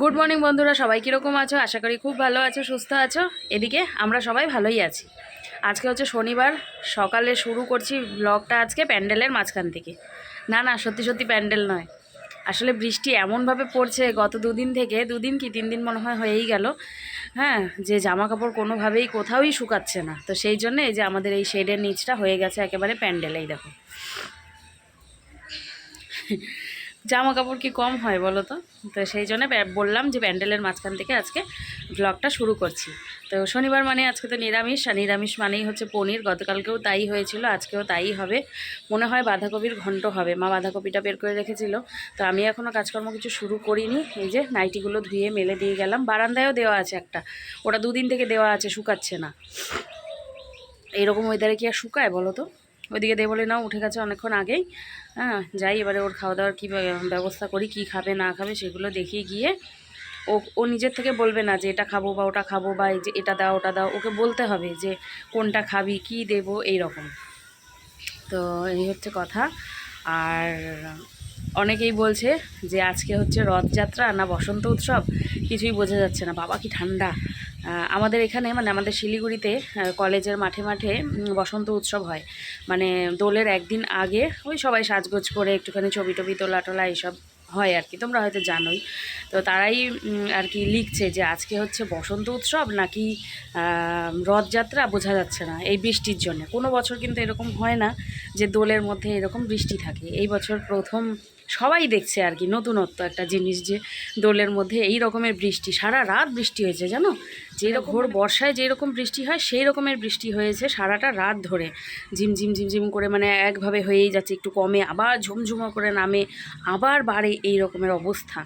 Good morning বন্ধুরা। সবাই কীরকম আছো? আশা করি খুব ভালো আছো, সুস্থ আছো। এদিকে আমরা সবাই ভালোই আছি। আজকে হচ্ছে শনিবার। সকালে শুরু করছি ব্লগটা আজকে প্যান্ডেলের মাঝখান থেকে। না না, সত্যি সত্যি প্যান্ডেল নয়। আসলে বৃষ্টি এমনভাবে পড়ছে গত দুদিন থেকে, দুদিন কি তিন দিন মনে হয় হয়েই গেল হ্যাঁ যে জামা কাপড় কোনোভাবেই কোথাওই শুকাচ্ছে না। তো সেই জন্য এই যে আমাদের এই শেডের নিচটা হয়ে গেছে একেবারে প্যান্ডেলেই, দেখো। জামা কাপড় কি কম হয় বলো তো? তো সেই জন্য বললাম যে প্যান্ডেলের মাঝখান থেকে আজকে ব্লগটা শুরু করছি। তো শনিবার মানে আজকে তো নিরামিষ, আর নিরামিষ মানেই হচ্ছে পনির। গতকালকেও তাই হয়েছিল, আজকেও তাই হবে। মনে হয় বাঁধাকপির ঘন্ট হবে। মা বাঁধাকপিটা বের করে রেখেছিল। তো আমি এখনও কাজকর্ম কিছু শুরু করিনি। এই যে নাইটিগুলো ধুয়ে মেলে দিয়ে গেলাম। বারান্দায়ও দেওয়া আছে একটা। ওটা দুদিন থেকে দেওয়া আছে, শুকাচ্ছে না। এইরকম ওয়েদারে কি আর শুকায় বলো তো? ওইদিকে দেবলে নাও, উঠে গেছে অনেকক্ষণ আগেই। হ্যাঁ যাই, এবারে ওর খাওয়া দাওয়ার কী ব্যবস্থা করি, কি খাবে, না খাবে, সেগুলো দেখিয়ে গিয়ে ও ও নিজের থেকে বলবে না যে, এটা খাব বা ওটা খাব বা এই যে, এটা দাও, ওটা দাও। ওকে বলতে হবে যে, কোনটা খাবি, কি দেবো? এই রকম তো এই হচ্ছে কথা। আর অনেকেই বলছে যে, আজকে হচ্ছে রথযাত্রা না বসন্ত উৎসব? কিছুই বোঝা যাচ্ছে না। বাবা, কি ঠান্ডা! আমাদের এখানে মানে আমাদের শিলিগুড়িতে কলেজের মাঠে মাঠে বসন্ত উৎসব হয়। মানে দোলের একদিন আগে ওই সবাই সাজগোজ করে একটুখানি ছবি টবি তোলা টোলা এইসব হয় আর কি, তোমরা হয়তো জানোই। তো তারাই আর কি লিখছে যে আজকে হচ্ছে বসন্ত উৎসব নাকি রথযাত্রা বোঝা যাচ্ছে না এই বৃষ্টির জন্য। কোনো বছর কিন্তু এরকম হয় না যে দোলের মধ্যে এরকম বৃষ্টি থাকে। এই বছর প্রথম সবাই দেখছে আর কি নতুনত্ব একটা জিনিস যে দোলের মধ্যে এই রকমের বৃষ্টি সারা রাত বৃষ্টি হয়েছে জানো? যেরকম ভোর বর্ষায় যেই রকম বৃষ্টি হয় সেই রকমের বৃষ্টি হয়েছে সারাটা রাত ধরে। ঝিমঝিম ঝিমঝিম করে মানে একভাবে হয়েই যাচ্ছে একটু কমে আবার ঝুমঝুমো করে নামে আবার বাড়ে এই রকমের অবস্থা।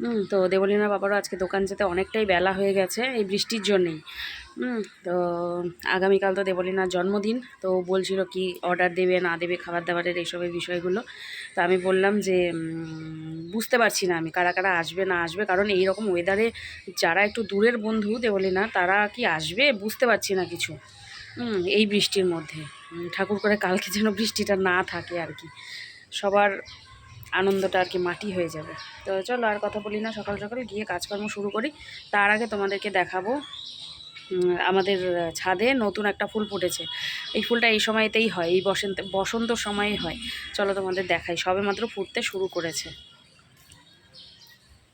হুম তো দেবলীনা বাবারও আজকে দোকান যেতে অনেকটাই বেলা হয়ে গেছে এই বৃষ্টির জন্যেই। তো আগামীকাল তো দেবলীনার জন্মদিন, তো বলছিল কি অর্ডার দেবে, না দেবে খাবার দাবারের এইসবের বিষয়গুলো। তো আমি বললাম যে বুঝতে পারছি না আমি, কারা কারা আসবে, না আসবে, কারণ এই রকম ওয়েদারে যারা একটু দূরের বন্ধু দেবলীনা, তারা কি আসবে? বুঝতে পারছি না কিছু। এই বৃষ্টির মধ্যে। ঠাকুর করে কালকে যেন বৃষ্টিটা না থাকে আর কি। সবার আনন্দটা আর কি মাটি হয়ে যাবে। তো চলো আর কথা বলি না সকাল সকাল গিয়ে কাজকর্ম শুরু করি। তার আগে তোমাদেরকে দেখাবো আমাদের ছাদে নতুন একটা ফুল ফুটেছে। এই ফুলটা এই সময়তেই হয়, এই বসন্ত বসন্ত সময়ে হয়। চলো তোমাদের দেখাই সবে মাত্র ফুটতে শুরু করেছে।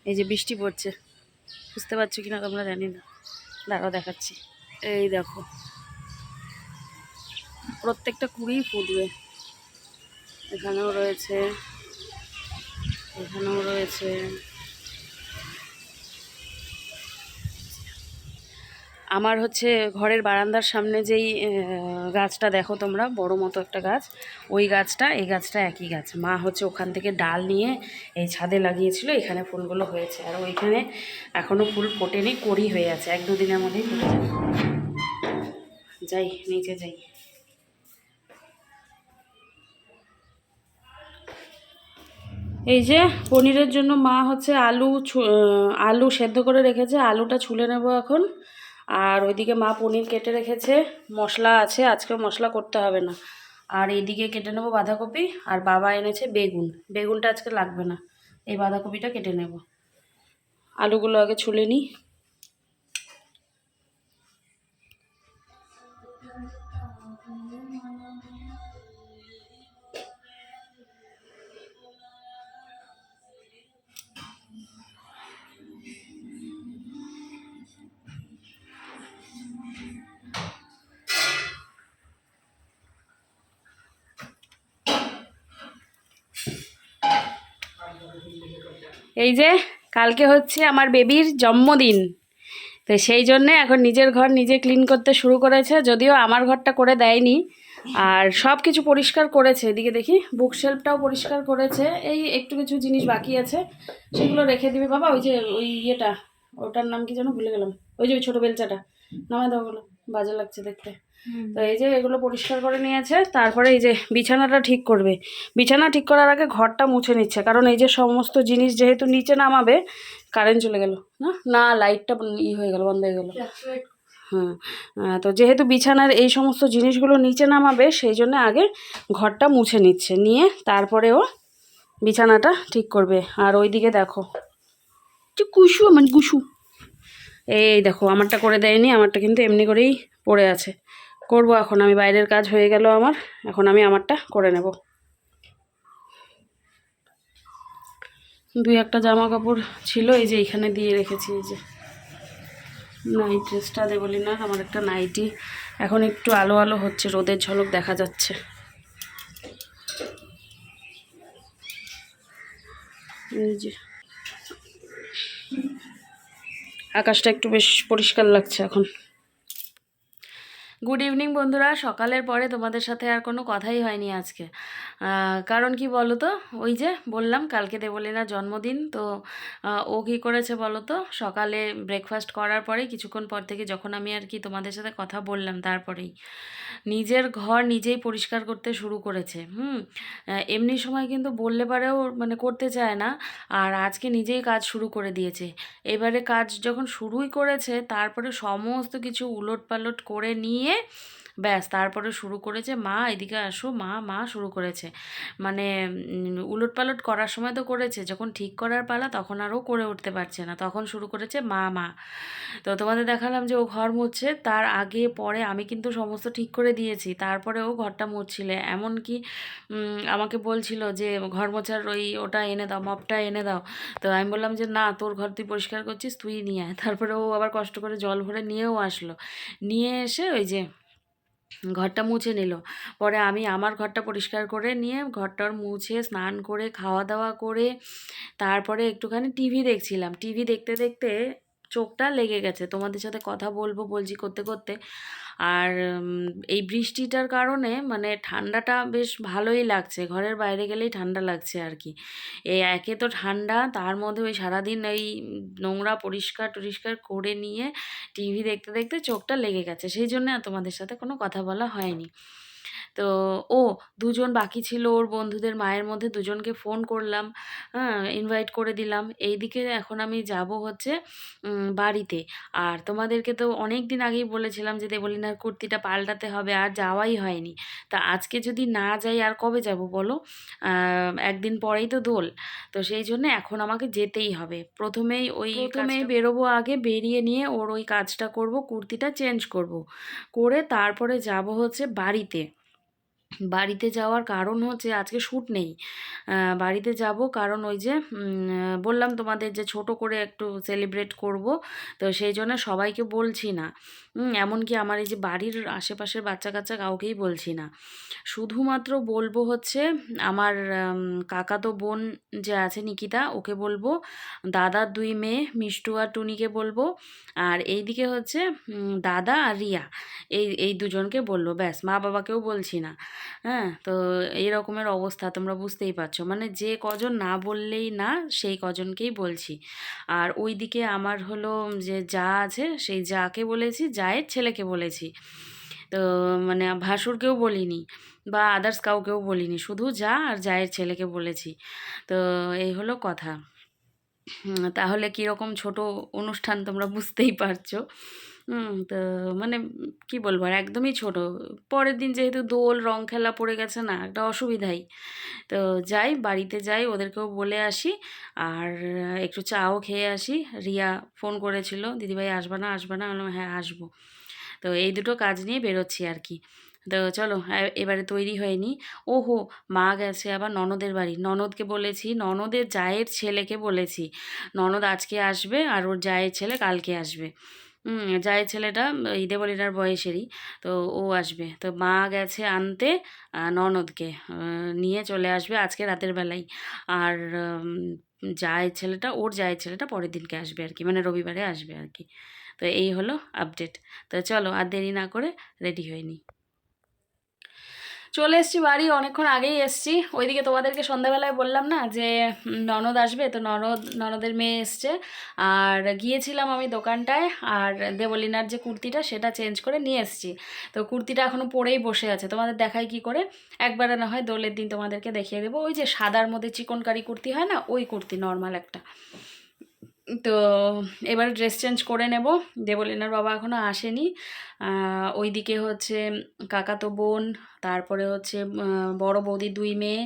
এই যে বৃষ্টি পড়ছে, বুঝতে পারছ কিনা তোমরা জানি না। দাঁড়াও দেখাচ্ছি। এই দেখো, প্রত্যেকটা কুড়িই ফুটবে। এখানেও রয়েছে এখানেও রয়েছে। আমার হচ্ছে ঘরের বারান্দার সামনে যেই গাছটা দেখো তোমরা, বড় মতো একটা গাছ, ওই গাছটা, এই গাছটা একই গাছ। মা হচ্ছে ওখান থেকে ডাল নিয়ে এই ছাদে লাগিয়েছিল, এখানে ফুলগুলো হয়েছে। আর ওইখানে এখনও ফুল ফোটেনি করি হয়ে আছে। এক দুদিনের মধ্যেই ফুটে যাবে। যাই, নিচে যাই। এই যে, পনিরের জন্য মা হচ্ছে আলু আলু সেদ্ধ করে রেখেছে। আলুটা ছুলে নেব এখন। আর ওইদিকে মা পনির কেটে রেখেছে। মশলা আছে আজকে মশলা করতে হবে না। আর এইদিকে কেটে নেব বাঁধাকপি, আর বাবা এনেছে বেগুন। বেগুনটা আজকে লাগবে না। এই বাঁধাকপিটা কেটে নেব। আলুগুলো আগে ছুলে নিই। এই যে কালকে হচ্ছে আমার বেবির জন্মদিন। তো সেই জন্যে এখন নিজের ঘর নিজে ক্লিন করতে শুরু করেছে, যদিও আমার ঘরটা করে দেয়নি। আর সব কিছু পরিষ্কার করেছে, এদিকে দেখি বুক শেলফটাও পরিষ্কার করেছে। এই একটু কিছু জিনিস বাকি আছে, সেগুলো রেখে দিবে বাবা, ওই যে ওই ইয়েটা, ওটার নাম কি যেন ভুলে গেলাম। ওই যে ওই ছোটো বেলচাটা, নামায় দাও ওগুলো। বাজে লাগছে দেখতে। তো এই যে এগুলো পরিষ্কার করে নিয়েছে তারপরে এই যে বিছানাটা ঠিক করবে। বিছানা ঠিক করার আগে ঘরটা মুছে নিচ্ছে কারণ এই যে সমস্ত জিনিস যেহেতু নিচে নামাবে কারেন্ট চলে গেল না? না লাইটটা ই হয়ে গেল বন্ধ হয়ে গেল। হ্যাঁ তো যেহেতু বিছানার এই সমস্ত জিনিসগুলো নিচে নামাবে সেই জন্য আগে ঘরটা মুছে নিচ্ছে নিয়ে তারপরে ও বিছানাটা ঠিক করবে। আর ওইদিকে দেখো কুসু আমার কুসু। এই দেখো, আমারটা করে দেয়নি, আমারটা কিন্তু এমনি করেই পড়ে আছে। করব এখন, আমি বাইরের কাজ হয়ে গেল আমার, এখন আমি আমারটা করে নেব। দুই একটা জামা কাপড় ছিল, এই যে এইখানে দিয়ে রেখেছি, এই যে নাইট ড্রেসটা দেবলি না, আমার একটা নাইটি এখন একটু আলো আলো হচ্ছে, রোদের ঝলক দেখা যাচ্ছে। এই যে আকাশটা একটু বেশ পরিষ্কার লাগছে এখন। গুড ইভিনিং বন্ধুরা, সকালের পরে তোমাদের সাথে আর কোনো কথাই হয়নি আজকে। কারণ কি বলো তো ওই যে বললাম, কালকে দেবলীনার জন্মদিন, তো ও কী করেছে বলো তো সকালে ব্রেকফাস্ট করার পরে কিছুক্ষণ পর থেকে যখন আমি আর কি তোমাদের সাথে কথা বললাম তারপরেই, নিজের ঘর নিজেই পরিষ্কার করতে শুরু করেছে, হুম? এমনি সময় কিন্তু বললে পারেও মানে করতে চায় না, আর আজকে নিজেই কাজ শুরু করে দিয়েছে। এবারে কাজ যখন শুরুই করেছে, তারপরে সমস্ত কিছু উলট পালট করে নিয়ে ব্যাস, তারপরে শুরু করেছে মা, এদিকে আসো, মা মা শুরু করেছে। মানে উলট পালট করার সময় তো করেছে, যখন ঠিক করার পালা তখন আরও করে উঠতে পারছে না। তখন শুরু করেছে মা মা। তো তোমাদের দেখালাম যে ও ঘর মুছছে, তার আগে, পরে আমি কিন্তু সমস্ত ঠিক করে দিয়েছি। তারপরে ও ঘরটা মুছছিলে। এমনকি আমাকে বলছিল যে, ঘর মোছার ওই ওটা এনে দাও, মপটা এনে দাও। তো আমি বললাম যে, না, তোর ঘর তুই পরিষ্কার করছিস, তুই নিয়ে আয়। তারপরে ও আবার কষ্ট করে জল ভরে নিয়েও আসলো। নিয়ে এসে ওই যে ঘরটা মুছে নিল। পরে আমি আমার ঘরটা পরিষ্কার করে নিয়ে ঘরটার মুছে স্নান করে, খাওয়া দাওয়া করে, তারপরে একটুখানি টিভি দেখছিলাম। টিভি দেখতে দেখতে চোখটা লেগে গেছে। তোমাদের সাথে কথা বলব, বলছি করতে করতে। আর এই বৃষ্টিটার কারণে মানে ঠান্ডাটা বেশ ভালোই লাগছে। ঘরের বাইরে গেলেই ঠান্ডা লাগছে আর কি। এই একে তো ঠান্ডা, তার মধ্যে ওই সারাদিন ওই নোংরা পরিষ্কার টরিষ্কার করে নিয়ে টিভি দেখতে দেখতে চোখটা লেগে গেছে। সেই জন্য তোমাদের সাথে কোনো কথা বলা হয়নি। তো ও দুজন বাকি ছিল ওর বন্ধুদের মায়ের মধ্যে দুজনকে ফোন করলাম হ্যাঁ ইনভাইট করে দিলাম। এইদিকে এখন আমি যাব হচ্ছে বাড়িতে। আর তোমাদেরকে তো অনেক দিন আগেই বলেছিলাম যে দেবলিনার কুর্তিটা পাল্টাতে হবে আর যাওয়াই হয়নি। তা আজকে যদি না যাই আর কবে যাব বলো? একদিন পরেই তো দোল। তো সেই জন্য এখন আমাকে যেতেই হবে। প্রথমেই ওই প্রথমেই বেরোবো আগে বেরিয়ে নিয়ে ওর ওই কাজটা করব কুর্তিটা চেঞ্জ করব। করে তারপরে যাব হচ্ছে বাড়িতে। বাড়িতে যাওয়ার কারণ হচ্ছে আজকে শ্যুট নেই। বাড়িতে যাব কারণ ওই যে বললাম তোমাদের যে ছোট করে একটু সেলিব্রেট করব। তো সেই জন্য সবাইকে বলছি না। এমনকি আমার এই যে বাড়ির আশেপাশের বাচ্চা কাচ্চা কাউকেই বলছি না। শুধুমাত্র বলব হচ্ছে, আমার কাকাতো বোন যে আছে নিকিতা, ওকে বলব দাদার দুই মেয়ে, মিষ্টু আর টুনিকে বলব, আর এই দিকে হচ্ছে দাদা আর রিয়া, এই এই দুজনকে বলল ব্যাস, মা বাবাকেও বলছি না। হ্যাঁ তো এই রকমের অবস্থা তোমরা বুঝতেই পারছ। মানে যে কজন না বললেই না, সেই কজনকেই বলছি। আর ওই দিকে আমার হলো যে যা আছে, সেই যাকে বলেছি জায়ের ছেলেকে বলেছি। তো মানে ভাসুরকেও বলিনি বা আদার্স কাউকেও বলিনি, শুধু যা আর জায়ের ছেলেকে বলেছি। তো এই হলো কথা। তাহলে কীরকম ছোট অনুষ্ঠান তোমরা বুঝতেই পারছ। তো মানে কি বলব আর একদমই ছোট। পরের দিন যেহেতু দোল, রং খেলা পড়ে গেছে না, একটা অসুবিধাই। তো যাই, বাড়িতে যাই, ওদেরকেও বলে আসি। আর একটু চাও খেয়ে আসি। রিয়া ফোন করেছিল, দিদিভাই আসবে না আসবে না? হ্যাঁ আসব। তো এই দুটো কাজ নিয়ে বেরোচ্ছি আর কি। তো চলো এবারে তৈরি হয়নি ওহো, মা গেছে আবার ননদের বাড়ি। ননদকে বলেছি, ননদের জায়ের ছেলেকে বলেছি, ননদ আজকে আসবে আর ওর জায়ের ছেলে কালকে আসবে। জায়ের ছেলেটা, এই দেবলীনার বয়সেরই, তো ও আসবে। তো মা গেছে আনতে ননদকে নিয়ে চলে আসবে আজকে রাতের বেলায় আর যায় ছেলেটা, ওর যায় ছেলেটা পরের দিনকে আসবে আর কি মানে রবিবারে আসবে আর কি। তো এই হলো আপডেট তো চলো আর দেরি না করে রেডি হয়ে নিই। চলে এসছি বাড়ি, অনেকক্ষণ আগেই এসছি। ওইদিকে তোমাদেরকে সন্ধ্যাবেলায় বললাম না যে ননদ আসবে, তো ননদ, ননদের মেয়ে এসছে। আর গিয়েছিলাম আমি দোকানটায়, আর দেবলিনার যে কুর্তিটা, সেটা চেঞ্জ করে নিয়ে এসছি। তো কুর্তিটা এখনও পরেই বসে আছে। তোমাদের দেখাই কি করে? একবারে না হয় দোলের দিন তোমাদেরকে দেখিয়ে দেবো। ওই যে সাদার মধ্যে চিকনকারি কুর্তি হয় না, ওই কুর্তি, নর্মাল একটা। তো এবার ড্রেস চেঞ্জ করে নেব। দেবলীনার বাবা এখনও আসেনি। ওই ওইদিকে হচ্ছে কাকাতো বোন, তারপরে হচ্ছে বড় বৌদি দুই মেয়ে,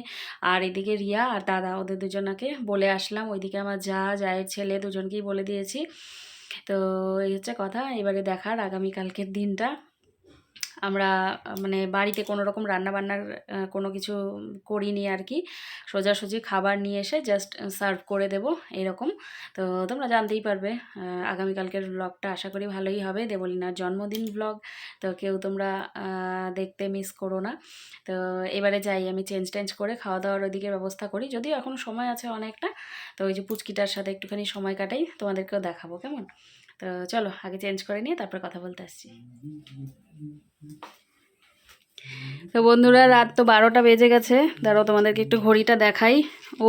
আর এদিকে রিয়া আর দাদা, ওদের দুজনাকে বলে আসলাম। ওইদিকে আমার যা, জায়ের ছেলে দুজনকেই বলে দিয়েছি। তো এই হচ্ছে কথা। এবারে দেখার আগামীকালকের দিনটা। আমরা মানে বাড়িতে কোনো রকম রান্নাবান্নার কোনো কিছু করিনি আর কি সোজাসুজি খাবার নিয়ে এসে জাস্ট সার্ভ করে দেব এরকম। তো তোমরা জানতেই পারবে আগামীকালকের ব্লগটা আশা করি ভালোই হবে। দেবলিনার জন্মদিন ব্লগ তো কেউ তোমরা দেখতে মিস করো না। তো এবারে যাই, আমি চেঞ্জ টেঞ্জ করে খাওয়া দাওয়ার ওইদিকে ব্যবস্থা করি। যদিও এখন সময় আছে অনেকটা, তো ওই যে পুচকিটার সাথে একটুখানি সময় কাটাই, তোমাদেরকেও দেখাবো কেমন? তো চলো, আগে চেঞ্জ করে নিয়ে তারপর কথা বলতে আসছি। তো বন্ধুরা রাত তো বারোটা বেজে গেছে। দাঁড়াও তোমাদেরকে একটু ঘড়িটা দেখাই।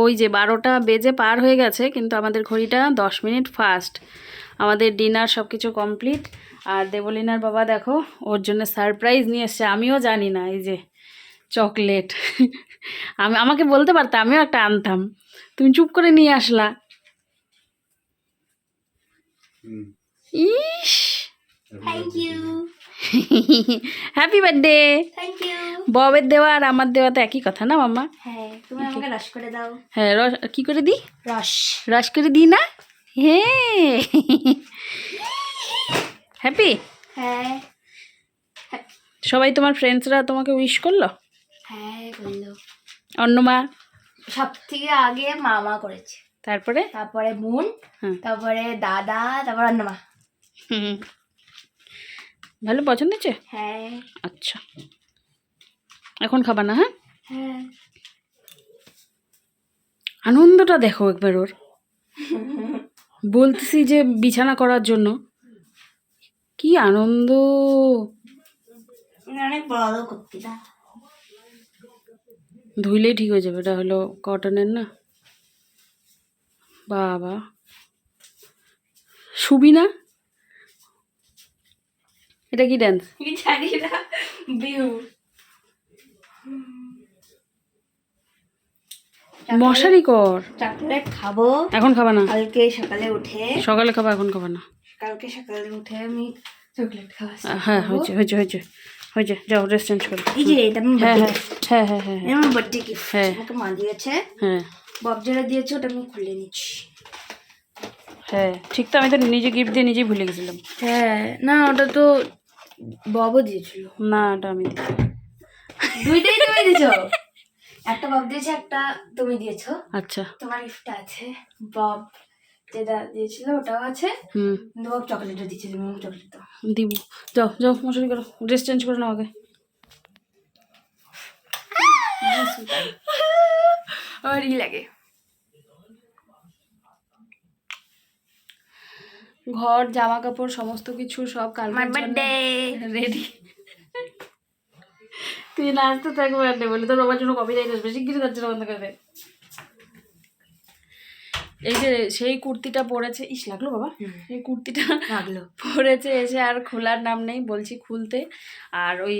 ওই যে বারোটা বেজে পার হয়ে গেছে কিন্তু আমাদের ঘড়িটা দশ মিনিট ফাস্ট আমাদের ডিনার সব কিছু কমপ্লিট আর দেবলিনার বাবা দেখো ওর জন্য সারপ্রাইজ নিয়ে এসছে। আমিও জানি না এই যে চকলেট আমি আমাকে বলতে পারতাম আমিও একটা আনতাম। তুমি চুপ করে নিয়ে আসলা। ইস! Thank you happy birthday thank you ববের দেওয়া আর আমার দেওয়া তো একই কথা না মাম্মা? হ্যাঁ তুমি আমাকে রস করে দাও। হ্যাঁ রস কী করে দিই? রস রস করে দিই না? হ্যাঁ। হ্যাপি হ্যাঁ। সবাই তোমার ফ্রেন্ডসরা তোমাকে উইশ করল? হ্যাঁ অন্য মা সব থেকে আগে মামা করেছে। তারপরে? তারপরে বোন তারপরে দাদা তারপর অন্যমা হুম। ভালো পছন্দ হচ্ছে হ্যাঁ। আচ্ছা। এখন খাবা না হ্যাঁ? হ্যাঁ। আনন্দটা দেখো একবার ওর। বলতেছি যে বিছানা করার জন্য। কি আনন্দ। অনেক বড় ধুইলেই ঠিক হয়ে যাবে এটা হলো কটনের না? বাবা। শুবি না এটা কি ড্যান্স জানি না। বিহু। মশারি কর। চকলেট খাব। এখন খাবা না? কালকে সকালে উঠে সকালে খাবা এখন খাবা না? কালকে সকালে উঠে আমি চকলেট খাওয়া হ্যাঁ হয়েছে হয়েছে হয়েছে। হয়েছে যাও ড্রেস চেঞ্জ করো এই যে এটা হ্যাঁ হ্যাঁ হ্যাঁ হ্যাঁ হ্যাঁ। এটা আমার বার্থডে গিফট হ্যাঁ। আমাকে মা দিয়েছে। হ্যাঁ। বব যেটা দিয়েছে ওটা আমি খুলে নিচ্ছি। হ্যাঁ ঠিক তো আমি তো নিজে গিফট দিয়ে নিজেই ভুলে গেছিলাম। হ্যাঁ না ওটা তো ববও দিয়েছিল। না ওটা আমি দিই দুইটাই তুমি দিয়েছ? একটা বব দিয়েছে একটা তুমি দিয়েছ। আচ্ছা। তোমার গিফট আছে। বব যেটা দিয়েছিল ওটাও আছে। হুম। বব চকলেটও দিয়েছে তুমি চকলেট দাও দিব। যাও যাও মশারি করো। ড্রেস চেঞ্জ করে নাও আগে। আমার ই লাগে। ঘর জামা কাপড় সমস্ত কিছু সব কালকের রেডি তুই নাচতে থাকব বার্থডে বলে। তোর বাবার জন্য কপি যাই আসবে শিগগিরি যাচ্ছে বন্ধ করে। এই যে সেই কুর্তিটা পরেছে ইস লাগল বাবা। এই কুর্তিটা লাগল। পরেছে এসে আর খোলার নাম নেই বলছি খুলতে। আর ওই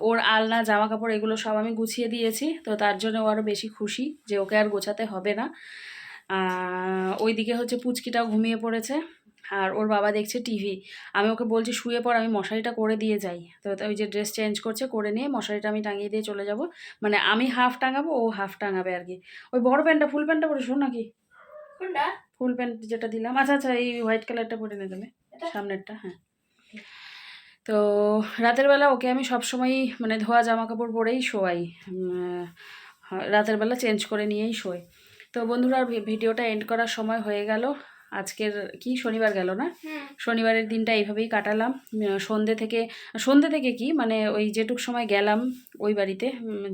ওর আলনা জামা কাপড় এগুলো সব আমি গুছিয়ে দিয়েছি। তো তার জন্য ও আরও বেশি খুশি যে ওকে আর গোছাতে হবে না। আহ, ওইদিকে হচ্ছে পুচকিটাও ঘুমিয়ে পড়েছে। আর ওর বাবা দেখছে টিভি। আমি ওকে বলছি শুয়ে পর আমি মশারিটা করে দিয়ে যাই। তো ওই যে ড্রেস চেঞ্জ করছে করে নিয়ে মশারিটা আমি টাঙিয়ে দিয়ে চলে যাব। মানে আমি হাফ টাঙাবো ও হাফ টাঙাবে আর কি। ওই বড় প্যান্টটা ফুল প্যান্টটা পরেছো নাকি। কোনটা? ফুল প্যান্ট যেটা দিলাম। আচ্ছা আচ্ছা এই হোয়াইট কালারটা পরে নিয়ে দেবে সামনেরটা হ্যাঁ। তো রাতের বেলা ওকে আমি সবসময়ই মানে ধোয়া জামা কাপড় পরেই শোয়াই। রাতের বেলা চেঞ্জ করে নিয়েই শোয়। তো বন্ধুরা আর ভিডিওটা এন্ড করার সময় হয়ে গেল। আজকের কি? শনিবার গেল না? শনিবারের দিনটা এইভাবেই কাটালাম। সন্ধে থেকে সন্ধে থেকে কি? মানে ওই যেটুক সময় গেলাম ওই বাড়িতে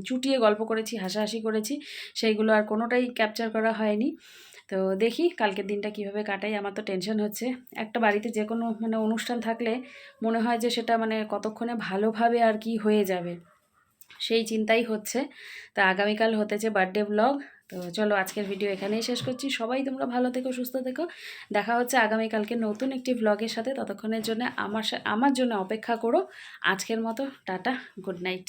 চুটিয়ে গল্প করেছি হাসাহাসি করেছি সেইগুলো আর কোনোটাই ক্যাপচার করা হয়নি। তো দেখি কালকের দিনটা কীভাবে কাটাই আমার তো টেনশন হচ্ছে। একটা বাড়িতে যে কোনো মানে অনুষ্ঠান থাকলে মনে হয় যে সেটা মানে কতক্ষণে ভালোভাবে আর কি হয়ে যাবে। সেই চিন্তাই হচ্ছে। তা আগামীকাল হতেছে বার্থডে ব্লগ তো চলো আজকের ভিডিও এখানেই শেষ করছি। সবাই তোমরা ভালো থেকো, সুস্থ থেকো। দেখা হচ্ছে আগামীকালকে নতুন একটি ব্লগের সাথে। ততক্ষণের জন্য আমার আমার জন্য অপেক্ষা করো। আজকের মতো, টাটা গুড নাইট